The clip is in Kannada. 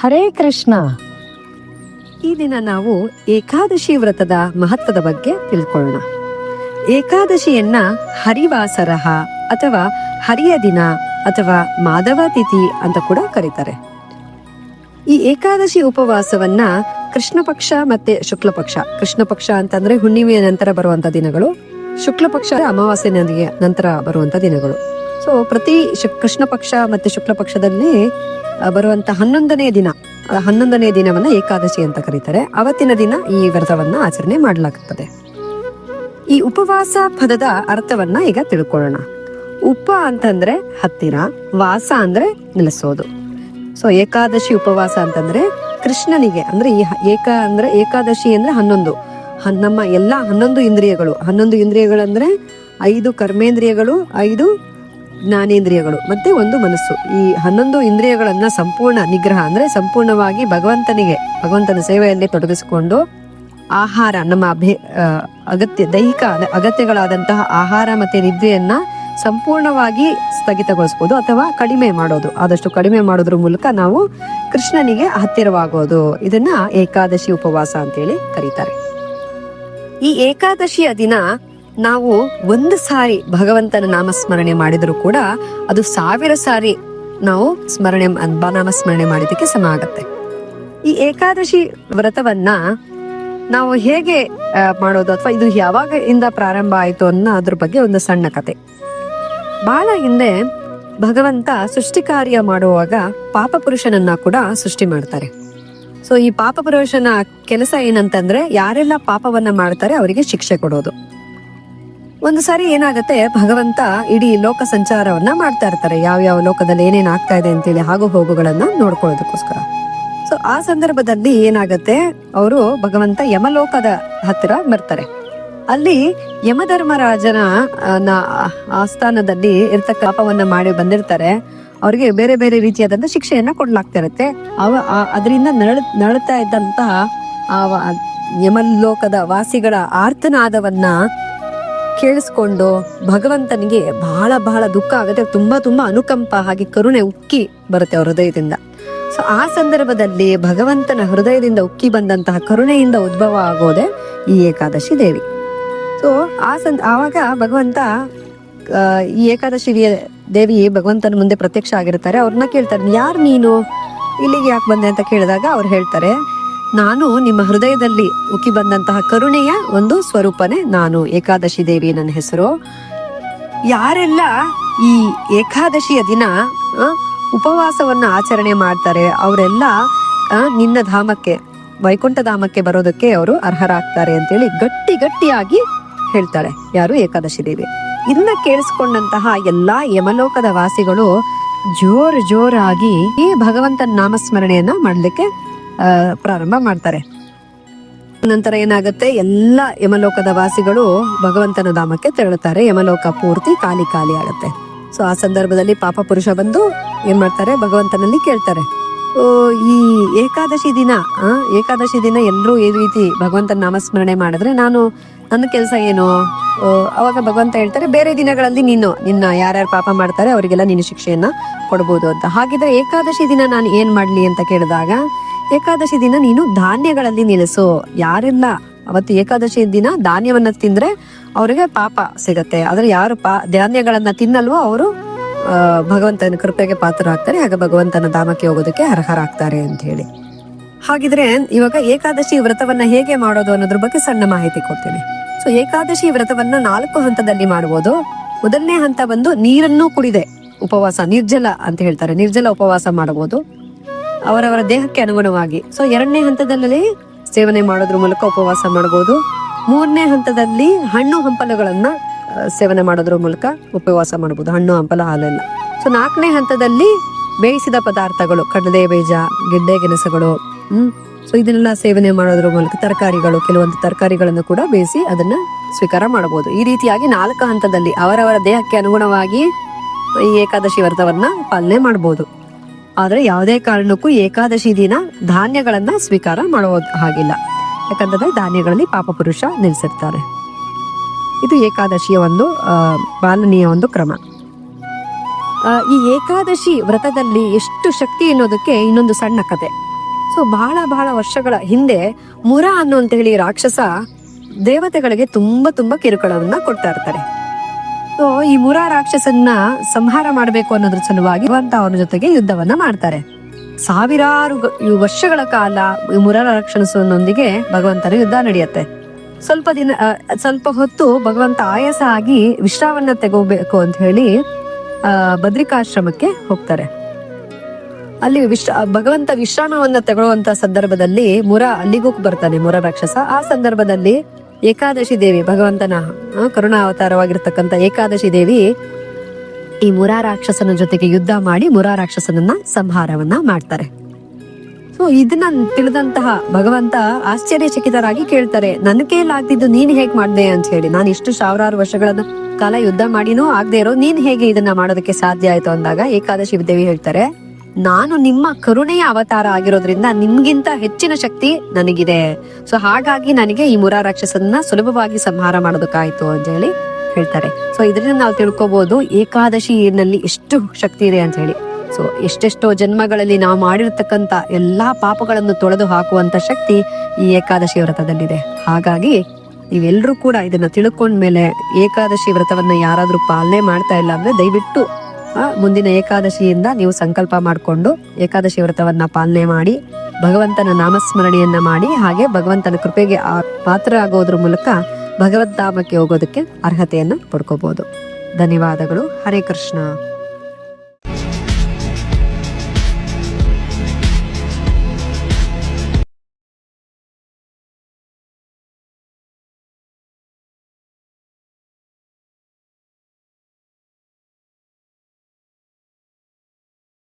ಹರೇ ಕೃಷ್ಣ. ಈ ದಿನ ನಾವು ಏಕಾದಶಿ ವ್ರತದ ಮಹತ್ವದ ಬಗ್ಗೆ ತಿಳ್ಕೊಳ್ಳೋಣ. ಏಕಾದಶಿಯನ್ನ ಹರಿವಾಸರಹ ಅಥವಾ ಹರಿಯ ದಿನ ಅಥವಾ ಮಾಧವ ತಿಥಿ ಅಂತ ಕೂಡ ಕರೀತಾರೆ. ಈ ಏಕಾದಶಿ ಉಪವಾಸವನ್ನ ಕೃಷ್ಣ ಪಕ್ಷ ಮತ್ತೆ ಶುಕ್ಲ ಪಕ್ಷ ಕೃಷ್ಣ ಪಕ್ಷ ಅಂತಂದ್ರೆ ಹುಣ್ಣಿಮೆಯ ನಂತರ ಬರುವಂತ ದಿನಗಳು ಶುಕ್ಲ ಪಕ್ಷ ಅಂದ್ರೆ ಅಮಾವಾಸ್ಯೆ ನದಿಗೆ ನಂತರ ಬರುವಂತ ದಿನಗಳು. ಸೊ ಪ್ರತಿ ಕೃಷ್ಣ ಪಕ್ಷ ಮತ್ತೆ ಶುಕ್ಲ ಪಕ್ಷದಲ್ಲಿ ಬರುವಂತ ಹನ್ನೊಂದನೇ ದಿನ ಹನ್ನೊಂದನೇ ದಿನವನ್ನ ಏಕಾದಶಿ ಅಂತ ಕರೀತಾರೆ. ಅವತ್ತಿನ ದಿನ ಈ ವ್ರತವನ್ನ ಆಚರಣೆ ಮಾಡಲಾಗುತ್ತದೆ ಈ ಉಪವಾಸ ಪದದ ಅರ್ಥವನ್ನ ಈಗ ತಿಳ್ಕೊಳ್ಳೋಣ. ಉಪ ಅಂತಂದ್ರೆ ಹತ್ತಿರ, ವಾಸ ಅಂದ್ರೆ ನೆಲೆಸೋದು. ಸೊ ಏಕಾದಶಿ ಉಪವಾಸ ಅಂತಂದ್ರೆ ಕೃಷ್ಣನಿಗೆ, ಅಂದ್ರೆ ಈ ಏಕ, ಅಂದ್ರೆ ಏಕಾದಶಿ ಅಂದ್ರೆ ಹನ್ನೊಂದು. ಹನ್- ನಮ್ಮ ಎಲ್ಲಾ ಹನ್ನೊಂದು ಇಂದ್ರಿಯಗಳು, ಹನ್ನೊಂದು ಇಂದ್ರಿಯಗಳಂದ್ರೆ ಐದು ಕರ್ಮೇಂದ್ರಿಯಗಳು, ಐದು ಜ್ಞಾನೇಂದ್ರಿಯಗಳು, ಮತ್ತೆ ಒಂದು ಮನಸ್ಸು. ಈ ಹನ್ನೊಂದು ಇಂದ್ರಿಯಗಳನ್ನ ಸಂಪೂರ್ಣ ನಿಗ್ರಹ ಅಂದ್ರೆ ಸಂಪೂರ್ಣವಾಗಿ ಭಗವಂತನಿಗೆ, ಭಗವಂತನ ಸೇವೆಯಲ್ಲಿ ತೊಡಗಿಸಿಕೊಂಡು ಆಹಾರ, ನಮ್ಮ ಅಭಿ ಅಗತ್ಯ, ದೈಹಿಕ ಅಗತ್ಯಗಳಾದಂತಹ ಆಹಾರ ಮತ್ತೆ ನಿದ್ರೆಯನ್ನ ಸಂಪೂರ್ಣವಾಗಿ ಸ್ಥಗಿತಗೊಳಿಸ್ಬೋದು ಅಥವಾ ಕಡಿಮೆ ಮಾಡೋದು. ಆದಷ್ಟು ಕಡಿಮೆ ಮಾಡೋದ್ರ ಮೂಲಕ ನಾವು ಕೃಷ್ಣನಿಗೆ ಹತ್ತಿರವಾಗೋದು. ಇದನ್ನ ಏಕಾದಶಿ ಉಪವಾಸ ಅಂತೇಳಿ ಕರೀತಾರೆ. ಈ ಏಕಾದಶಿಯ ದಿನ ನಾವು ಒಂದು ಸಾರಿ ಭಗವಂತನ ನಾಮಸ್ಮರಣೆ ಮಾಡಿದರೂ ಕೂಡ ಅದು ಸಾವಿರ ಸಾರಿ ನಾವು ಸ್ಮರಣೆ ನಾಮ ನಾಮಸ್ಮರಣೆ ಮಾಡಿದಕ್ಕೆ ಸಮ ಆಗತ್ತೆ. ಈ ಏಕಾದಶಿ ವ್ರತವನ್ನ ನಾವು ಹೇಗೆ ಮಾಡೋದು ಅಥವಾ ಇದು ಯಾವಾಗ ಇಂದ ಪ್ರಾರಂಭ ಆಯಿತು ಅನ್ನೋ ಅದ್ರ ಬಗ್ಗೆ ಒಂದು ಸಣ್ಣ ಕತೆ. ಬಹಳ ಹಿಂದೆ ಭಗವಂತ ಸೃಷ್ಟಿ ಕಾರ್ಯ ಮಾಡುವಾಗ ಪಾಪ ಪುರುಷನನ್ನ ಕೂಡ ಸೃಷ್ಟಿ ಮಾಡ್ತಾರೆ. ಸೊ ಈ ಪಾಪ ಪುರುಷನ ಕೆಲಸ ಏನಂತಂದ್ರೆ ಯಾರೆಲ್ಲ ಪಾಪವನ್ನ ಮಾಡ್ತಾರೆ ಅವರಿಗೆ ಶಿಕ್ಷೆ ಕೊಡೋದು. ಒಂದು ಸಾರಿ ಏನಾಗುತ್ತೆ, ಭಗವಂತ ಇಡೀ ಲೋಕ ಸಂಚಾರವನ್ನ ಮಾಡ್ತಾ ಇರ್ತಾರೆ. ಯಾವ ಯಾವ ಲೋಕದಲ್ಲಿ ಏನೇನ್ ಆಗ್ತಾ ಇದೆ ಅಂತೇಳಿ ಹಾಗೂ ಹೋಗುಗಳನ್ನ ನೋಡ್ಕೊಳ್ಳೋದಕ್ಕೋಸ್ಕರ. ಸೊ ಆ ಸಂದರ್ಭದಲ್ಲಿ ಏನಾಗತ್ತೆ, ಅವರು ಭಗವಂತ ಯಮಲೋಕದ ಹತ್ತಿರ ಬರ್ತಾರೆ. ಅಲ್ಲಿ ಯಮಧರ್ಮರಾಜನ ಆಸ್ಥಾನದಲ್ಲಿ ಇರ್ತಕ್ಕ ಪಾಪವನ್ನ ಮಾಡಿ ಬಂದಿರ್ತಾರೆ. ಅವರಿಗೆ ಬೇರೆ ಬೇರೆ ರೀತಿಯಾದಂತ ಶಿಕ್ಷೆಯನ್ನ ಕೊಡ್ಲಾಗ್ತಾ ಇರುತ್ತೆ. ಅವ ಅದರಿಂದ ನಳ ನರಳುತ್ತಾ ಇದ್ದಂತಹ ಆ ಯಮಲೋಕದ ವಾಸಿಗಳ ಆರ್ತನಾದವನ್ನ ಕೇಳಿಸ್ಕೊಂಡು ಭಗವಂತನಿಗೆ ಬಹಳ ಬಹಳ ದುಃಖ ಆಗುತ್ತೆ. ತುಂಬಾ ತುಂಬಾ ಅನುಕಂಪ ಹಾಗೆ ಕರುಣೆ ಉಕ್ಕಿ ಬರುತ್ತೆ ಅವ್ರ ಹೃದಯದಿಂದ. ಸೊ ಆ ಸಂದರ್ಭದಲ್ಲಿ ಭಗವಂತನ ಹೃದಯದಿಂದ ಉಕ್ಕಿ ಬಂದಂತಹ ಕರುಣೆಯಿಂದ ಉದ್ಭವ ಆಗೋದೆ ಈ ಏಕಾದಶಿ ದೇವಿ. ಸೊ ಆ ಸಂದ, ಆವಾಗ ಭಗವಂತ ಈ ಏಕಾದಶಿ ದೇವಿ ಭಗವಂತನ ಮುಂದೆ ಪ್ರತ್ಯಕ್ಷ ಆಗಿರ್ತಾರೆ. ಅವ್ರನ್ನ ಕೇಳ್ತಾರೆ, ಯಾರು ನೀನು? ಇಲ್ಲಿಗೆ ಯಾಕೆ ಬಂದೆ? ಅಂತ ಕೇಳಿದಾಗ ಅವ್ರು ಹೇಳ್ತಾರೆ ನಾನು ನಿಮ್ಮ ಹೃದಯದಲ್ಲಿ ಉಕ್ಕಿ ಬಂದಂತಹ ಕರುಣೆಯ ಒಂದು ಸ್ವರೂಪನೇ ನಾನು, ಏಕಾದಶಿ ದೇವಿ ನನ್ನ ಹೆಸರು. ಯಾರೆಲ್ಲ ಈ ಏಕಾದಶಿಯ ದಿನ ಉಪವಾಸವನ್ನ ಆಚರಣೆ ಮಾಡ್ತಾರೆ, ಅವರೆಲ್ಲ ನಿನ್ನ ಧಾಮಕ್ಕೆ, ವೈಕುಂಠ ಧಾಮಕ್ಕೆ ಬರೋದಕ್ಕೆ ಅವರು ಅರ್ಹರಾಗ್ತಾರೆ ಅಂತೇಳಿ ಗಟ್ಟಿ ಗಟ್ಟಿಯಾಗಿ ಹೇಳ್ತಾಳೆ ಯಾರು ಏಕಾದಶಿ ದೇವಿ. ಇದನ್ನ ಕೇಳಿಸ್ಕೊಂಡಂತಹ ಎಲ್ಲಾ ಯಮಲೋಕದ ವಾಸಿಗಳು ಜೋರ್ ಜೋರಾಗಿ ಈ ಭಗವಂತನ ನಾಮಸ್ಮರಣೆಯನ್ನ ಮಾಡ್ಲಿಕ್ಕೆ ಪ್ರಾರಂಭ ಮಾಡ್ತಾರೆ. ನಂತರ ಏನಾಗುತ್ತೆ? ಎಲ್ಲ ಯಮಲೋಕದ ವಾಸಿಗಳು ಭಗವಂತನ ಧಾಮಕ್ಕೆ ತೆರಳುತ್ತಾರೆ. ಯಮಲೋಕ ಪೂರ್ತಿ ಖಾಲಿ ಖಾಲಿ ಆಗುತ್ತೆ. ಸೊ ಆ ಸಂದರ್ಭದಲ್ಲಿ ಪಾಪ ಪುರುಷ ಬಂದು ಏನ್ ಮಾಡ್ತಾರೆ? ಭಗವಂತನಲ್ಲಿ ಕೇಳ್ತಾರೆ. ಈ ಏಕಾದಶಿ ದಿನ ಏಕಾದಶಿ ದಿನ ಎಲ್ಲರೂ ಈ ರೀತಿ ಭಗವಂತನ ನಾಮಸ್ಮರಣೆ ಮಾಡಿದ್ರೆ ನಾನು, ನನ್ನ ಕೆಲಸ ಏನು? ಅವಾಗ ಭಗವಂತ ಹೇಳ್ತಾರೆ, ಬೇರೆ ದಿನಗಳಲ್ಲಿ ನೀನು, ನಿನ್ನ ಯಾರ್ಯಾರು ಪಾಪ ಮಾಡ್ತಾರೆ, ಅವರಿಗೆಲ್ಲ ನೀನು ಶಿಕ್ಷೆಯನ್ನ ಕೊಡ್ಬೋದು ಅಂತ. ಹಾಗಿದ್ರೆ ಏಕಾದಶಿ ದಿನ ನಾನು ಏನ್ ಮಾಡ್ಲಿ ಅಂತ ಕೇಳಿದಾಗ ಏಕಾದಶಿ ದಿನ ನೀನು ಧಾನ್ಯಗಳಲ್ಲಿ ನಿಲ್ಲಿಸು. ಯಾರೆಲ್ಲ. ಅವತ್ತು ಏಕಾದಶಿ ದಿನ ಧಾನ್ಯವನ್ನ ತಿಂದ್ರೆ ಅವರಿಗೆ ಪಾಪ ಸಿಗತ್ತೆ. ಆದ್ರೆ ಯಾರು ಪಾ ಧಾನ್ಯಗಳನ್ನ ತಿನ್ನಲ್ವೋ ಅವರು ಭಗವಂತನ ಕೃಪೆಗೆ ಪಾತ್ರರಾಗ್ತಾರೆ. ಹಾಗೆ ಭಗವಂತನ ಧಾಮಕ್ಕೆ ಹೋಗೋದಕ್ಕೆ ಅರ್ಹರಾಗ್ತಾರೆ ಅಂತ ಹೇಳಿ. ಹಾಗಿದ್ರೆ ಇವಾಗ ಏಕಾದಶಿ ವ್ರತವನ್ನ ಹೇಗೆ ಮಾಡೋದು ಅನ್ನೋದ್ರ ಬಗ್ಗೆ ಸಣ್ಣ ಮಾಹಿತಿ ಕೊಡ್ತೀನಿ. ಸೊ ಏಕಾದಶಿ ವ್ರತವನ್ನ ನಾಲ್ಕು ಹಂತದಲ್ಲಿ ಮಾಡಬಹುದು ಮೊದಲನೇ ಹಂತ ಬಂದು ನೀರನ್ನು ಕುಡಿದೆ. ಉಪವಾಸ, ನಿರ್ಜಲ ಅಂತ ಹೇಳ್ತಾರೆ. ನಿರ್ಜಲ ಉಪವಾಸ ಮಾಡಬಹುದು ಅವರವರ ದೇಹಕ್ಕೆ ಅನುಗುಣವಾಗಿ. ಸೊ ಎರಡನೇ ಹಂತದಲ್ಲಿ ಸೇವನೆ ಮಾಡೋದ್ರ ಮೂಲಕ ಉಪವಾಸ ಮಾಡಬಹುದು ಮೂರನೇ ಹಂತದಲ್ಲಿ ಹಣ್ಣು ಹಂಪಲುಗಳನ್ನ ಸೇವನೆ ಮಾಡೋದ್ರ ಮೂಲಕ ಉಪವಾಸ ಮಾಡಬಹುದು ಹಣ್ಣು, ಹಂಪಲ, ಹಾಲೆಲ್ಲ. ಸೊ ನಾಲ್ಕನೇ ಹಂತದಲ್ಲಿ ಬೇಯಿಸಿದ ಪದಾರ್ಥಗಳು, ಕಡಲೆ, ಬೀಜ, ಗೆಡ್ಡೆ, ಗೆಣಸುಗಳು, ಹ್ಮ್. ಸೊ ಇದನ್ನೆಲ್ಲ ಸೇವನೆ ಮಾಡೋದ್ರ ಮೂಲಕ ತರಕಾರಿಗಳು, ಕೆಲವೊಂದು ತರಕಾರಿಗಳನ್ನು ಕೂಡ ಬೇಯಿಸಿ ಅದನ್ನ ಸ್ವೀಕಾರ ಮಾಡಬಹುದು ಈ ರೀತಿಯಾಗಿ ನಾಲ್ಕು ಹಂತದಲ್ಲಿ ಅವರವರ ದೇಹಕ್ಕೆ ಅನುಗುಣವಾಗಿ ಈ ಏಕಾದಶಿ ವ್ರತವನ್ನ ಪಾಲನೆ ಮಾಡಬಹುದು ಆದ್ರೆ ಯಾವುದೇ ಕಾರಣಕ್ಕೂ ಏಕಾದಶಿ ದಿನ ಧಾನ್ಯಗಳನ್ನ ಸ್ವೀಕಾರ ಮಾಡೋದು ಹಾಗಿಲ್ಲ. ಯಾಕಂತಂದ್ರೆ ಧಾನ್ಯಗಳಲ್ಲಿ ಪಾಪ ಪುರುಷ ನಿಲ್ಲಿಸಿರ್ತಾರೆ ಇದು ಏಕಾದಶಿಯ ಒಂದು ಪಾಲನೀಯ ಒಂದು ಕ್ರಮ. ಈ ಏಕಾದಶಿ ವ್ರತದಲ್ಲಿ ಎಷ್ಟು ಶಕ್ತಿ ಅನ್ನೋದಕ್ಕೆ ಇನ್ನೊಂದು ಸಣ್ಣ ಕತೆ. ಸೊ, ಬಹಳ ಬಹಳ ವರ್ಷಗಳ ಹಿಂದೆ ಮುರ ಅನ್ನುವಂತ ಹೇಳಿ ರಾಕ್ಷಸ ದೇವತೆಗಳಿಗೆ ತುಂಬಾ ತುಂಬಾ ಕಿರುಕುಳವನ್ನ ಕೊಡ್ತಾ ಇರ್ತಾರೆ. ಸೊ ಈ ಮುರ ರಾಕ್ಷಸನ್ನ ಸಂಹಾರ ಮಾಡಬೇಕು ಅನ್ನೋದ್ರ ಸಲುವಾಗಿ ಭಗವಂತ ಅವನ ಜೊತೆಗೆ ಯುದ್ಧವನ್ನ ಮಾಡ್ತಾರೆ. ಸಾವಿರಾರು ವರ್ಷಗಳ ಕಾಲ ಈ ಮುರ ರಾಕ್ಷಸನೊಂದಿಗೆ ಭಗವಂತನ ಯುದ್ಧ ನಡೆಯುತ್ತೆ. ಸ್ವಲ್ಪ ದಿನ ಸ್ವಲ್ಪ ಹೊತ್ತು ಭಗವಂತ ಆಯಾಸ ಆಗಿ ವಿಶ್ರಾವನ್ನ ತಗೋಬೇಕು ಅಂತ ಹೇಳಿ ಬದ್ರಿಕಾಶ್ರಮಕ್ಕೆ ಹೋಗ್ತಾರೆ. ಅಲ್ಲಿ ವಿಶ್ರ ಭಗವಂತ ವಿಶ್ರಾಮವನ್ನ ತಗೊಳ್ಳುವಂತ ಸಂದರ್ಭದಲ್ಲಿ ಮುರ, ಅಲ್ಲಿಗೂ ಬರ್ತಾನೆ ಮುರ ರಾಕ್ಷಸ. ಆ ಸಂದರ್ಭದಲ್ಲಿ ಏಕಾದಶಿ ದೇವಿ, ಭಗವಂತನ ಕರುಣಾವತಾರವಾಗಿರ್ತಕ್ಕಂಥ ಏಕಾದಶಿ ದೇವಿ ಈ ಮುರಾರಾಕ್ಷಸನ ಜೊತೆಗೆ ಯುದ್ಧ ಮಾಡಿ ಮುರ ರಾಕ್ಷಸನನ್ನ ಸಂಹಾರವನ್ನ ಮಾಡ್ತಾರೆ. ಸೊ ಇದನ್ನ ತಿಳಿದಂತಹ ಭಗವಂತ ಆಶ್ಚರ್ಯಚಕಿತರಾಗಿ ಕೇಳ್ತಾರೆ, ನನ್ನ ಕೈಲಾಗ್ತಿದ್ದು ನೀನ್ ಹೇಗ್ ಮಾಡ್ದೆ ಅಂತ ಹೇಳಿ. ನಾನು ಇಷ್ಟು ಸಾವಿರಾರು ವರ್ಷಗಳನ್ನ ಕಾಲ ಯುದ್ಧ ಮಾಡಿನೂ ಆಗದೆ ಇರೋ, ನೀನ್ ಹೇಗೆ ಇದನ್ನ ಮಾಡೋದಕ್ಕೆ ಸಾಧ್ಯ ಆಯ್ತು? ಅಂದಾಗ ಏಕಾದಶಿ ದೇವಿ ಹೇಳ್ತಾರೆ ನಾನು ನಿಮ್ಮ ಕರುಣೆಯ ಅವತಾರ ಆಗಿರೋದ್ರಿಂದ ನಿಮ್ಗಿಂತ ಹೆಚ್ಚಿನ ಶಕ್ತಿ ನನಗಿದೆ. ಸೊ ಹಾಗಾಗಿ ನನಗೆ ಈ ಮುರಾ ರಾಕ್ಷಸನ್ನ ಸುಲಭವಾಗಿ ಸಂಹಾರ ಮಾಡೋದಕ್ಕಾಯ್ತು ಅಂತ ಹೇಳಿ ಹೇಳ್ತಾರೆ. ಸೊ ಇದರಿಂದ ನಾವು ತಿಳ್ಕೊಬಹುದು ಏಕಾದಶಿನಲ್ಲಿ ಎಷ್ಟು ಶಕ್ತಿ ಇದೆ ಅಂತ ಹೇಳಿ. ಸೊ ಎಷ್ಟೆಷ್ಟೋ ಜನ್ಮಗಳಲ್ಲಿ ನಾವು ಮಾಡಿರ್ತಕ್ಕಂತ ಎಲ್ಲಾ ಪಾಪಗಳನ್ನು ತೊಳೆದು ಹಾಕುವಂತ ಶಕ್ತಿ ಈ ಏಕಾದಶಿ ವ್ರತದಲ್ಲಿದೆ. ಹಾಗಾಗಿ ನೀವೆಲ್ಲರೂ ಕೂಡ ಇದನ್ನ ತಿಳ್ಕೊಂಡ್ಮೇಲೆ ಏಕಾದಶಿ ವ್ರತವನ್ನ ಯಾರಾದ್ರೂ ಪಾಲನೆ ಮಾಡ್ತಾ ಇಲ್ಲ ಅಂದ್ರೆ ದಯವಿಟ್ಟು ಮುಂದಿನ ಏಕಾದಶಿಯಿಂದ ನೀವು ಸಂಕಲ್ಪ ಮಾಡಿಕೊಂಡು ಏಕಾದಶಿ ವ್ರತವನ್ನ ಪಾಲನೆ ಮಾಡಿ ಭಗವಂತನ ನಾಮಸ್ಮರಣೆಯನ್ನ ಮಾಡಿ ಹಾಗೆ ಭಗವಂತನ ಕೃಪೆಗೆ ಪಾತ್ರ ಆಗೋದ್ರ ಮೂಲಕ ಭಗವದ್ಧಾಮಕ್ಕೆ ಹೋಗೋದಕ್ಕೆ ಅರ್ಹತೆಯನ್ನು ಪಡ್ಕೋಬಹುದು ಧನ್ಯವಾದಗಳು. ಹರೇ ಕೃಷ್ಣ.